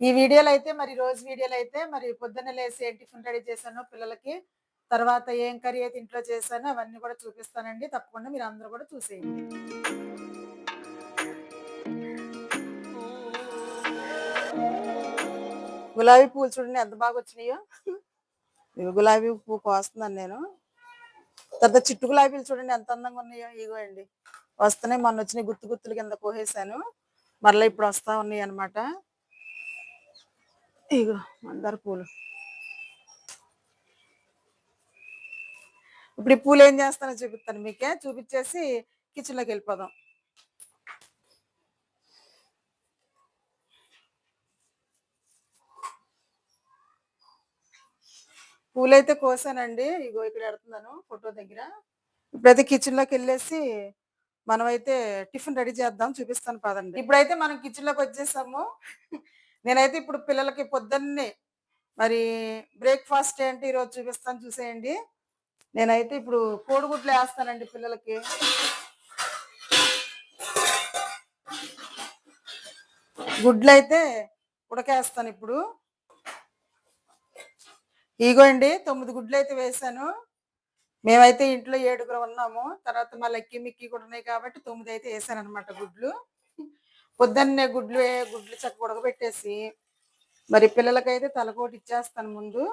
ఈ వీడియోలు అయితే మరి రోజు వీడియోలు అయితే మరి పొద్దున్న లేసి ఏం టిఫిన్ రెడీ చేశాను పిల్లలకి తర్వాత ఏం కర్రీ అయితే ఇంట్లో చేశానో అవన్నీ కూడా చూపిస్తానండి. తప్పకుండా మీరు అందరూ కూడా చూసేయండి. గులాబీ పూలు చూడండి ఎంత బాగా వచ్చినాయో. ఇవి గులాబీ పువ్వు కోస్తున్నాను నేను. తర్వాత చిట్టు గులాబీలు చూడండి ఎంత అందంగా ఉన్నాయో. ఇగో అండి. వస్తున్నాయి మొన్న వచ్చినాయి గుర్తు గుర్తులు కింద కోసేసాను మరలా ఇప్పుడు వస్తా ఉన్నాయి అనమాట ఇగో మందార పూలు. ఇప్పుడు ఈ పూలు ఏం చేస్తానో చూపిస్తాను మీకే. చూపించేసి కిచెన్లోకి వెళ్ళిపోదాం. పూలైతే కోసానండి. ఇగో ఇక్కడ పెడుతున్నాను ఫోటో దగ్గర. ఇప్పుడైతే కిచెన్లోకి వెళ్ళేసి మనమైతే టిఫిన్ రెడీ చేద్దాం. చూపిస్తాను పదండి. ఇప్పుడైతే మనం కిచెన్లోకి వచ్చేసాము. నేనైతే ఇప్పుడు పిల్లలకి పొద్దున్నే మరి బ్రేక్ఫాస్ట్ ఏంటి ఈరోజు చూపిస్తాను చూసేయండి. నేనైతే ఇప్పుడు కోడిగుడ్లు వేస్తానండి పిల్లలకి. గుడ్లు అయితే ఉడకేస్తాను ఇప్పుడు. ఇగో అండి తొమ్మిది గుడ్లు అయితే వేసాను మేమైతే ఇంట్లో ఏడుగురు ఉన్నాము. తర్వాత మా ఎక్కి మిక్కి కూడా ఉన్నాయి కాబట్టి తొమ్మిది అయితే వేసాను అనమాట గుడ్లు. పొద్దున్నే గుడ్లు గుడ్లు చక్క ఉడకబెట్టేసి మరి పిల్లలకైతే తలకోటి ఇచ్చేస్తాను ముందు.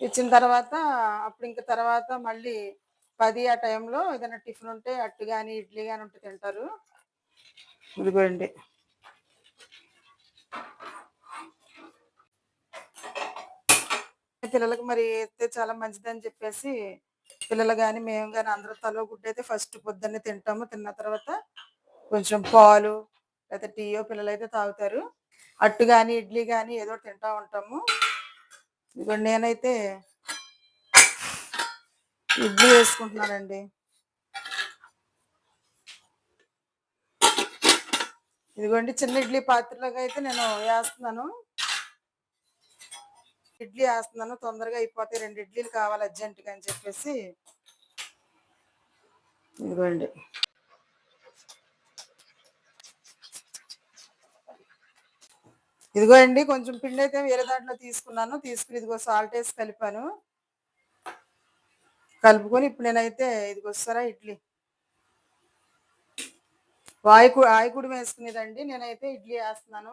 ఇచ్చిన తర్వాత అప్పుడు ఇంక తర్వాత మళ్ళీ పది ఆ టైంలో ఏదైనా టిఫిన్ ఉంటే అట్టు కానీ ఇడ్లీ కానీ ఉంటే తింటారు. ఇదిగోండి. పిల్లలకు మరి అయితే చాలా మంచిదని చెప్పేసి పిల్లలు కానీ మేము కానీ అందరూ తలో గుడ్డ అయితే ఫస్ట్ పొద్దున్నే తింటాము. తిన్న తర్వాత కొంచెం పాలు లేకపోతే టీయో పిల్లలు అయితే తాగుతారు. అట్టు కానీ ఇడ్లీ కానీ ఏదో తింటూ ఉంటాము. ఇదిగోండి నేనైతే ఇడ్లీ వేసుకుంటున్నానండి. ఇదిగోండి చిన్న ఇడ్లీ పాత్రలోకి అయితే నేను వేస్తున్నాను. ఇడ్లీ వేస్తున్నాను తొందరగా అయిపోతే రెండు ఇడ్లీలు కావాలి అర్జెంటుగా అని చెప్పేసి. ఇదిగోండి. ఇదిగో అండి కొంచెం పిండి అయితే వేరే దాంట్లో తీసుకున్నాను. తీసుకుని ఇదిగో సాల్ట్ వేసి కలిపాను. కలుపుకొని ఇప్పుడు నేనైతే ఇదిగో వస్తారా ఇడ్లీ. వాయికు ఆయికుడు వేసుకునేదండి. నేనైతే ఇడ్లీ వేస్తున్నాను.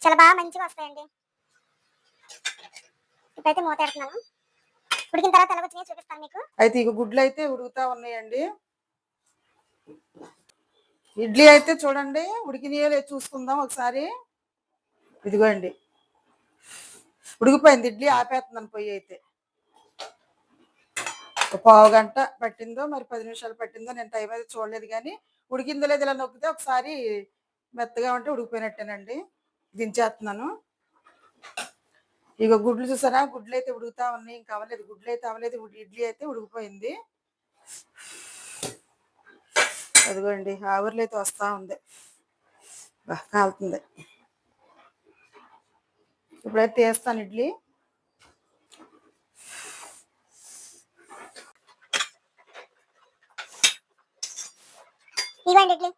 చాలా బాగా మంచిగా వస్తాయండి. ఇప్పుడైతే మూత పెడుతున్నాను. ఉడికిన తర్వాత ఎలా వచ్చినాయో చూపిస్తాను మీకు. అయితే ఇక గుడ్లు అయితే ఉడుకుతా ఉన్నాయండి. ఇడ్లీ అయితే చూడండి ఉడికినాయో లేదో చూసుకుందాం ఒకసారి. ఇదిగోండి. ఉడికిపోయింది ఇడ్లీ ఆపేస్తున్నాను పొయ్యి అయితే. ఒక పావు గంట పట్టిందో మరి పది నిమిషాలు పట్టిందో నేను టైం అయితే చూడలేదు కానీ ఉడికిందో లేదు ఇలా నొక్కితే ఒకసారి మెత్తగా ఉంటే ఉడికిపోయినట్టేనండి. దించేస్తున్నాను. ఇక గుడ్లు చూసారా? గుడ్లు అయితే ఉడుకుతా ఉన్నాయి ఇంకా అవ్వలేదు. గుడ్లు అయితే అవ్వలేదు ఇడ్లీ అయితే ఉడికిపోయింది. అదిగోండి ఆవిర్లు అయితే వస్తా ఉంది. కాలుతుంది. ఇప్పుడైతే తీస్తాను ఇడ్లీ. ఇవ్వండి ఇడ్లీ.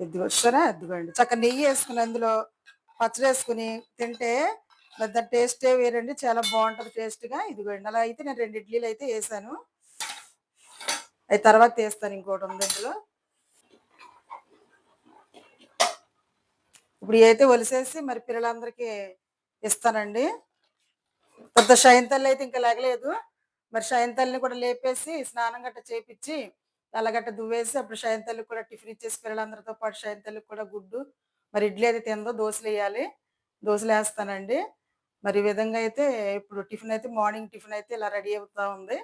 ఎద్దు వస్తారా ఎద్దుకోండి చక్కగా నెయ్యి వేసుకుని అందులో పచ్చడి వేసుకుని తింటే పెద్ద టేస్టే వేరండి చాలా బాగుంటుంది టేస్ట్గా. ఇదిగోండి అలా అయితే నేను రెండు ఇడ్లీలు అయితే వేసాను. అవి తర్వాత వేస్తాను ఇంకోటి ఉంది అందులో ఇప్పుడు అయితే ఒలిసేసి మరి పిల్లలందరికీ ఇస్తానండి. పెద్ద షైంతల్లి అయితే ఇంకా లేగలేదు. మరి షైంతల్ని కూడా లేపేసి స్నానం గట్ట చేపించి తలగట్ట దువ్వేసి అప్పుడు షైంతల్లికి కూడా టిఫిన్ ఇచ్చేసి పిల్లలందరితో పాటు షైంతల్లికి కూడా గుడ్డు మరి ఇడ్లీ అయితే తిందో దోశలు వేయాలి. దోశలు వేస్తానండి. మరి ఈ విధంగా అయితే ఇప్పుడు టిఫిన్ అయితే మార్నింగ్ టిఫిన్ అయితే ఇలా రెడీ అవుతా ఉంది.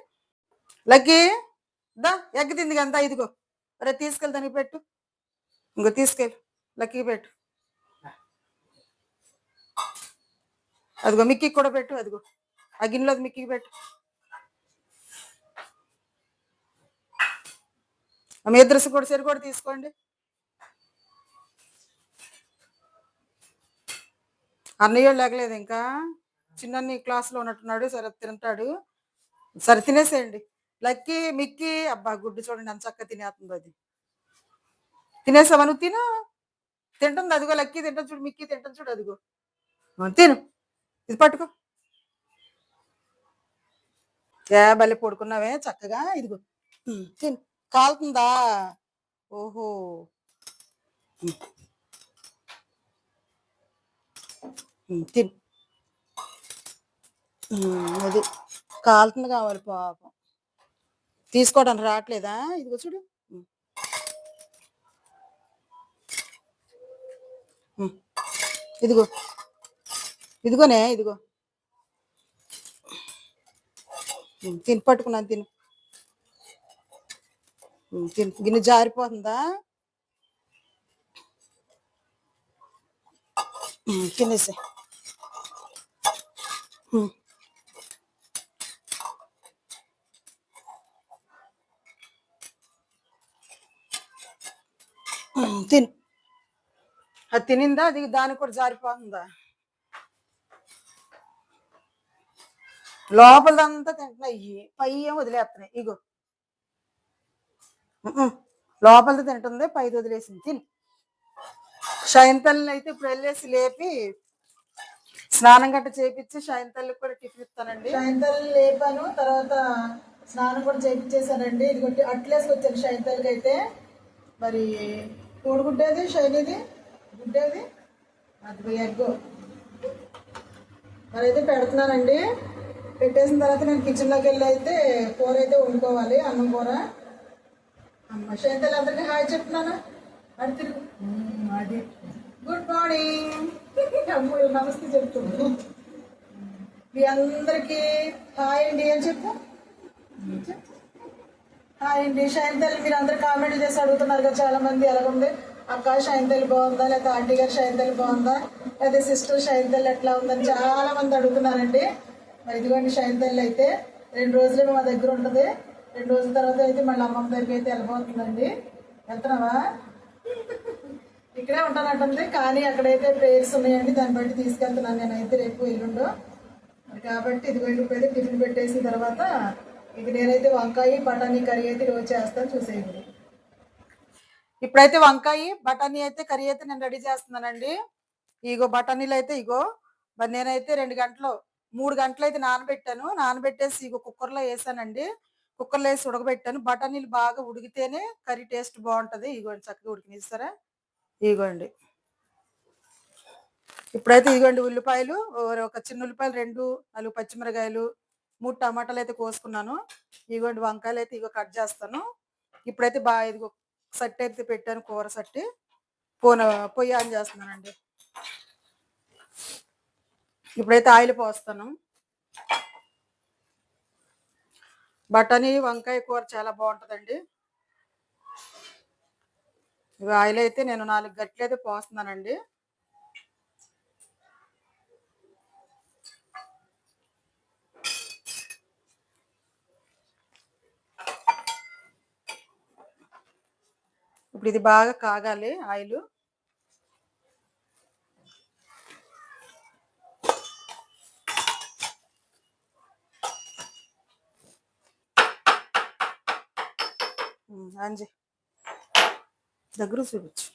లక్కీ దా ఎగ్ తింది కదా ఇదిగో. రే తీసుకెళ్ళి దానికి పెట్టు. ఇంకో తీసుకెళ్ళు. లక్కీ పెట్టు. అదిగో మిక్కీకి కూడా పెట్టు అదిగో. ఆ గిన్నెలో మిక్కీకి పెట్టు. ఆ మీ ఇద్దరు కూడా సరి కూడా తీసుకోండి. అన్నయ్య లేకలేదు ఇంకా. చిన్న క్లాస్లో ఉన్నట్టున్నాడు సరే తింటాడు. సరే తినేసేయండి. లక్కీ మిక్కీ అబ్బా గుడ్డు చూడండి అంత చక్కగా తినేస్తుంది అది. తినేసావా నువ్వు? తిను. తింటుంది అదిగో లక్కీ తింటుంది చూడు మిక్కీ తింటుంది చూడు అదిగో. తిను. ఇది పట్టుకో. ఏ భలే పడుకున్నావే చక్కగా ఇదిగో. తిను. కాలుతుందా? ఓహో. తిన్ అది కాలుతుంది కావాలి పాపం. తీసుకోవడానికి రావట్లేదా? ఇదిగో చూడు. ఇదిగో. ఇదిగోనే ఇదిగో. తిని పట్టుకున్నాను తిను. తిను. గిన్నె జారిపోతుందా? తినేసే Hmm. Hmm, తిను అది తినిందా? అది దానికి కూడా జారిపోతుందా? లోపలదంతా తింటున్నాయి. పై ఏం వదిలేస్తున్నాయి. ఇగో. లోపల లోపలది తింటుంది పైది వదిలేసింది. తిని. షైన్ అయితే ఇప్పుడు వెళ్ళేసి లేపి స్నానం గట్ట చేపించి షైన్ తల్లికి కూడా టిఫిన్ ఇస్తానండి. తల్లి లేపాను తర్వాత స్నానం కూడా చేపించేసానండి ఇది కొట్టి అట్లేసి వచ్చాను షైన్ తల్లికి అయితే మరి కోడిగుడ్డేది షైన్ ఇది గుడ్డేది? అది ఎగ్గు. మరి అయితే పెడుతున్నానండి. పెట్టేసిన తర్వాత నేను కిచెన్లోకి వెళ్ళి అయితే కూర అయితే వండుకోవాలి అన్నం కూర. అమ్మ శైతల్ అందరికీ హాయ్ చెప్తున్నాను? అడి తిరుగు. అది గుడ్ మార్నింగ్. అమ్మాయి నమస్తే చెప్తున్నాను మీ అందరికీ హాయ్ అండి అని చెప్పు. హాయ్ అండి. శైంతల్ మీరు అందరు కామెంట్ చేసి అడుగుతున్నారు కదా చాలా మంది ఎలాగుంది అక్క శైంతల్ బాగుందా? లేకపోతే ఆంటీ గారు శైంతల్ బాగుందా? లేదా సిస్టర్ శైంతల్ ఎట్లా ఉందని చాలా మంది అడుగుతున్నారండి. మరి ఇదిగోండి శైంతల్ అయితే రెండు రోజులు మా దగ్గర ఉంటుంది. రెండు రోజుల తర్వాత అయితే మళ్ళీ అమ్మమ్మ దగ్గరికి అయితే వెళ్ళిపోతుందండి వెళ్తున్నావా? ఇక్కడే ఉంటానంటుంది కానీ అక్కడైతే ప్రేయర్స్ ఉన్నాయండి దాన్ని బట్టి తీసుకెళ్తున్నాను నేనైతే రేపు ఎల్లుండో. కాబట్టి ఇది ఇప్పుడైతే టిఫిన్ పెట్టేసిన తర్వాత ఇక నేనైతే వంకాయ బఠానీ కర్రీ అయితే రోజు చేస్తాను చూసేయండి. ఇప్పుడైతే వంకాయ బఠానీ అయితే కర్రీ అయితే నేను రెడీ చేస్తున్నానండి. ఇగో బఠానీలు అయితే ఇగో మరి నేనైతే రెండు గంటలు మూడు గంటలు అయితే నానబెట్టాను. నానబెట్టేసి ఇగో కుక్కర్లో వేసానండి. కుక్కర్లో వేసి ఉడకబెట్టాను. బఠానీలు బాగా ఉడికితేనే కర్రీ టేస్ట్ బాగుంటుంది. ఇగో చక్కగా ఉడికినిస్తారా? ఇదిగోండి ఇప్పుడైతే ఇదిగోండి ఉల్లిపాయలు. ఒక చిన్న ఉల్లిపాయలు రెండు నాలుగు పచ్చిమిరకాయలు మూడు టమాటాలు అయితే కోసుకున్నాను. ఇదిగోండి వంకాయలు అయితే ఇగో కట్ చేస్తాను. ఇప్పుడైతే బాగా ఇదిగో సట్టి అయితే పెట్టాను కూర సట్టి. పోన పొయ్యి ఆన్ చేస్తున్నానండి. ఇప్పుడైతే ఆయిల్ పోస్తాను. బఠానీ వంకాయ కూర చాలా బాగుంటుందండి. ఇవి ఆయిల్ అయితే నేను నాలుగు గట్లు అయితే పోస్తున్నానండి. ఇప్పుడు ఇది బాగా కాగాలి ఆయిల్. అంజీ దగ్గర చూపించు.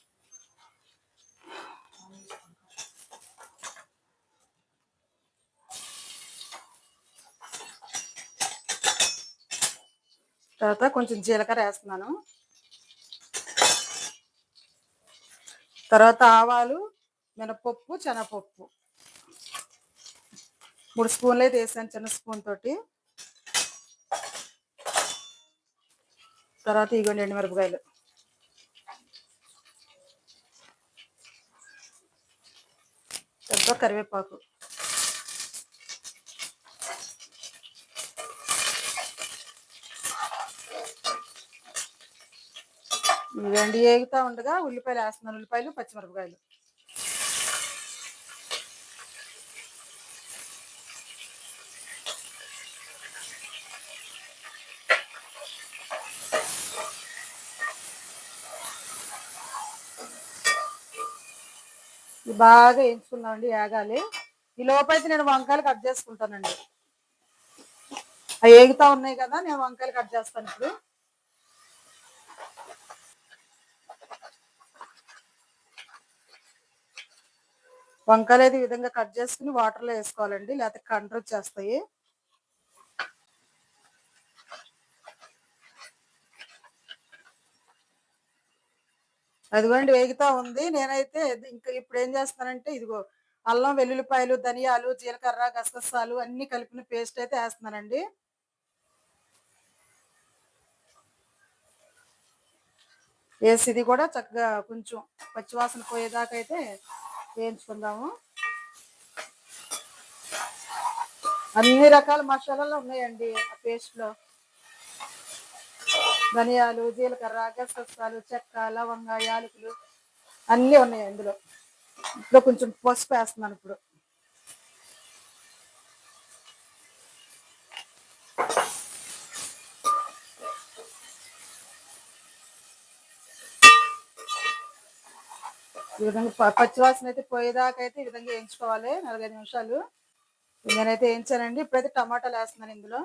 తర్వాత కొంచెం జీలకర్ర వేస్తున్నాను. తర్వాత ఆవాలు మినపప్పు శనగపప్పు. మూడు స్పూన్లు అయితే వేసాను చిన్న స్పూన్ తోటి. తర్వాత ఇగోండి ఎండుమిరపకాయలు. తర్వాత కరివేపాకు. ఇవండి ఏగుతా ఉండగా ఉల్లిపాయలు వేస్తున్నాను. ఉల్లిపాయలు పచ్చిమిరపకాయలు. ఇది బాగా వేయించుకున్నామండి ఏగాలి ఈ లోపైతే నేను వంకాయలు కట్ చేసుకుంటానండి. అవి ఏగుతా ఉన్నాయి కదా నేను వంకాయలు కట్ చేస్తాను ఇప్పుడు. వంకాయలు అయితే ఈ విధంగా కట్ చేసుకుని వాటర్లో వేసుకోవాలండి లేకపోతే కంట్రోల్ చేస్తాయి అదిగోండి వేగుతా ఉంది. నేనైతే ఇంకా ఇప్పుడు ఏం చేస్తానంటే ఇదిగో అల్లం వెల్లుల్లిపాయలు ధనియాలు జీలకర్ర గసగసాలు అన్ని కలిపిన పేస్ట్ అయితే వేస్తున్నానండి. వేసి ఇది కూడా చక్కగా కొంచెం పచ్చివాసన పోయేదాకా అయితే వేయించుకుందాము. అన్ని రకాల మసాలాలు ఉన్నాయండి ఆ పేస్ట్లో. ధనియాలు జీలకర్ర గసగసాలు చెక్క లవంగ యాలకులు అన్నీ ఉన్నాయి అందులో ఇప్పుడు కొంచెం పసుపు వేస్తున్నాను ఇప్పుడు. ఈ విధంగా పచ్చివాసన అయితే పోయేదాకా అయితే ఈ విధంగా వేయించుకోవాలి. నలభై నిమిషాలు. నేనైతే వేయించానండి. ఇప్పుడైతే టమాటాలు వేస్తున్నాను ఇందులో.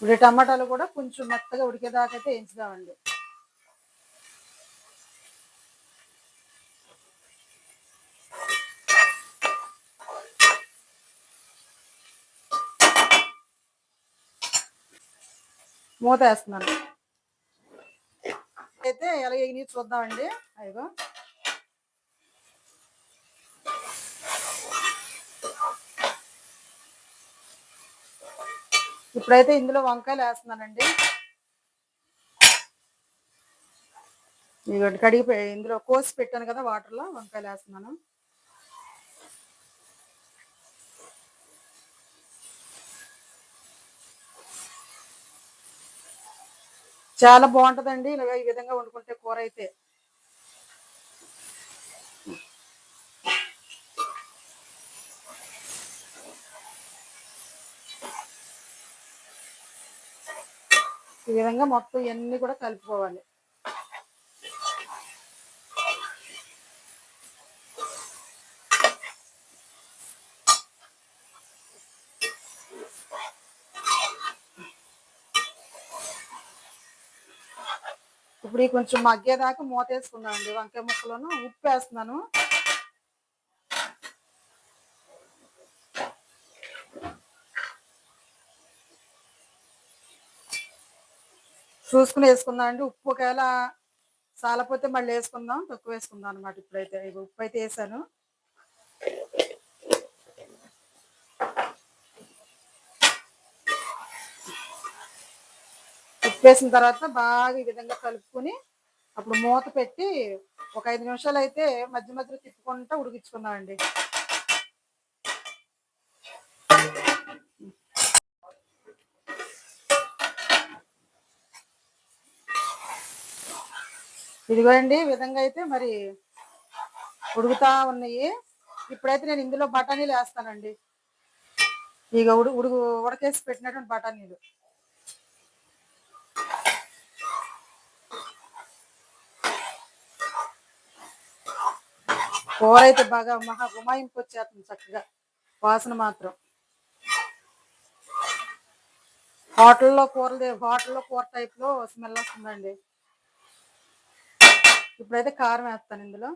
ఇప్పుడు టమాటాలు కూడా కొంచెం మెత్తగా ఉడికేదాకా అయితే వేయించుదామండి. మూత వేస్తున్నాను. అయితే ఎలా ఎగిని చూద్దామండి. అయ్యో. ఇప్పుడైతే ఇందులో వంకాయలు వేస్తున్నానండి. ఇదిగోండి కడిగి ఇందులో కోసి పెట్టాను కదా వాటర్లో వంకాయలు వేస్తున్నాను. చాలా బాగుంటుందండి. ఇలా ఈ విధంగా వండుకుంటే కూర అయితే. ఈ విధంగా మొత్తం ఇవన్నీ కూడా కలుపుకోవాలి. ఇప్పుడు కొంచెం మగ్గేదాకా మూత వేసుకున్నాను అండి వంకాయ ముక్కలను ఉప్పు వేస్తున్నాను చూసుకుని వేసుకుందాం అండి. ఉప్పు ఒకవేళ సాలపోతే మళ్ళీ వేసుకుందాం. తక్కువ వేసుకుందాం అనమాట ఇప్పుడైతే. ఉప్పు అయితే వేసాను. ఉప్పు వేసిన తర్వాత బాగా ఈ విధంగా కలుపుకొని అప్పుడు మూత పెట్టి ఒక ఐదు నిమిషాలు అయితే మధ్య మధ్యలో తిప్పుకుంటూ ఉడికించుకుందాం అండి ఇదిగోండి ఈ విధంగా అయితే మరి ఉడుకుతా ఉన్నాయి. ఇప్పుడైతే నేను ఇందులో బఠానీలు వేస్తానండి. ఇక ఉడు ఉడుగు ఉడకేసి పెట్టినటువంటి బఠానీలు. కూర అయితే బాగా మహా గుమాయింపు వచ్చేస్తుంది చక్కగా వాసన మాత్రం. హోటల్లో కూరలు హోటల్లో కూర టైప్లో స్మెల్ వస్తుందండి. ఇప్పుడైతే కారం వేస్తాను ఇందులో.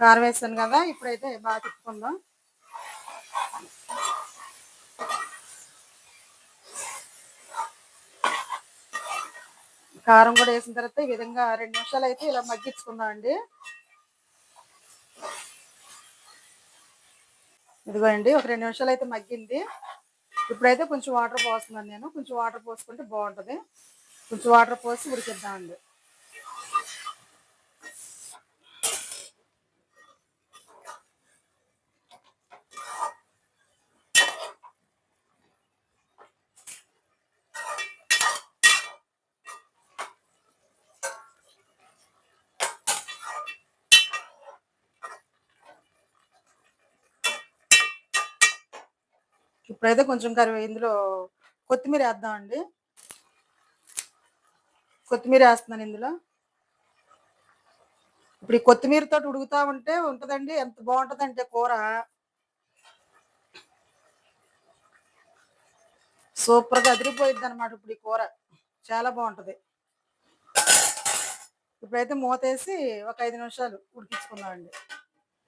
కారం వేస్తాను కదా ఇప్పుడైతే బాగా తిప్పుకుందాం. కారం కూడా వేసిన తర్వాత ఈ విధంగా రెండు నిమిషాలు అయితే ఇలా మగ్గించుకుందాం అండి. ఇదిగోండి ఒక రెండు నిమిషాలు అయితే మగ్గింది. ఇప్పుడైతే కొంచెం వాటర్ పోస్తున్నాను నేను. కొంచెం వాటర్ పోసుకుంటే బాగుంటుంది. కొంచెం వాటర్ పోసి ఉడికిద్దామండి. ఇప్పుడైతే కొంచెం కరివే ఇందులో కొత్తిమీర వేద్దామండి. కొత్తిమీర వేస్తున్నాను ఇందులో. ఇప్పుడు ఈ కొత్తిమీరతో ఉడుకుతా ఉంటే ఉంటుందండి. ఎంత బాగుంటుందంటే కూర. సూపర్గా అదిరిపోయింది అనమాట ఇప్పుడు ఈ కూర. చాలా బాగుంటుంది. ఇప్పుడైతే మూత వేసి ఒక ఐదు నిమిషాలు ఉడికించుకుందామండి.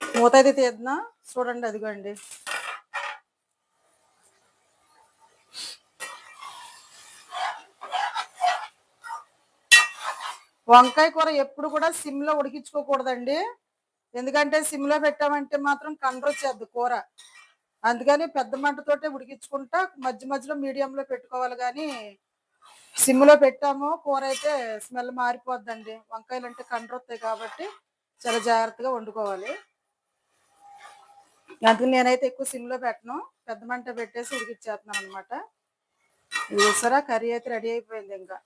మూత అయితే తీద్దాం చూడండి అదిగోండి. వంకాయ కూర ఎప్పుడు కూడా సిమ్లో ఉడికించుకోకూడదండి. ఎందుకంటే సిమ్లో పెట్టామంటే మాత్రం కండ్రొచ్చేద్ది కూర. అందుకని పెద్ద మంటతోటే ఉడికించుకుంటా మధ్య మధ్యలో మీడియంలో పెట్టుకోవాలి కానీ సిమ్లో పెట్టాము కూర అయితే స్మెల్ మారిపోద్దండి. వంకాయలు అంటే కండ్రొస్తాయి కాబట్టి చాలా జాగ్రత్తగా వండుకోవాలి. అందుకని నేనైతే ఎక్కువ సిమ్లో పెట్టను. పెద్ద మంట పెట్టేసి ఉడికిచ్చేస్తున్నాను అనమాట ఇది సరే కర్రీ అయితే రెడీ అయిపోయింది ఇంకా.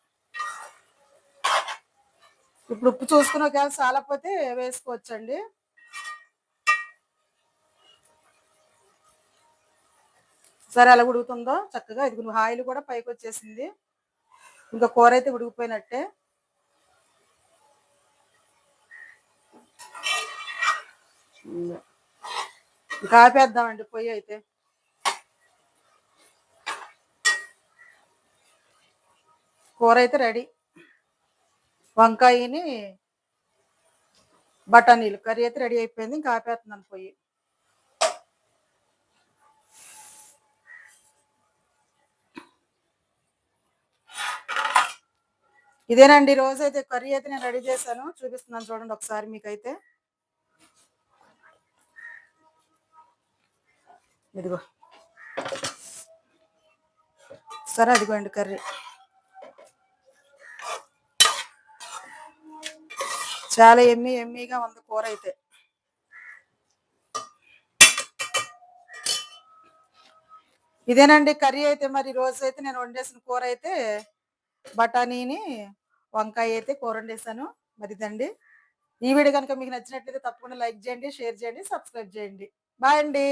ఇప్పుడు ఉప్పు చూసుకున్న ఒకవేళ చాలకపోతే వేసుకోవచ్చండి. సరే ఎలా ఉడుకుతుందో చక్కగా ఇది ఆయిల్ కూడా పైకి వచ్చేసింది. ఇంకా కూర అయితే ఉడికిపోయినట్టే. ఇంకా ఇంకా ఆపేద్దామండి పొయ్యి అయితే. కూర అయితే రెడీ. వంకాయని బఠానీలు కర్రీ అయితే రెడీ అయిపోయింది ఇంకా ఆపేస్తున్నాను పోయి ఇదేనండి ఈ రోజు అయితే కర్రీ అయితే నేను రెడీ చేశాను. చూపిస్తున్నాను చూడండి ఒకసారి మీకైతే. ఇదిగో. సరే అదిగోండి కర్రీ. చాలా ఎమ్మి ఎమ్మిగా ఉంది కూర అయితే. ఇదేనండి కర్రీ అయితే మరి రోజు అయితే నేను వండేసిన కూర అయితే. బఠానీని వంకాయ అయితే కూర వండేసాను మరి ఇదండి. ఈ వీడియో కనుక మీకు నచ్చినట్లయితే తప్పకుండా లైక్ చేయండి షేర్ చేయండి సబ్స్క్రైబ్ చేయండి. బాయ్ అండి.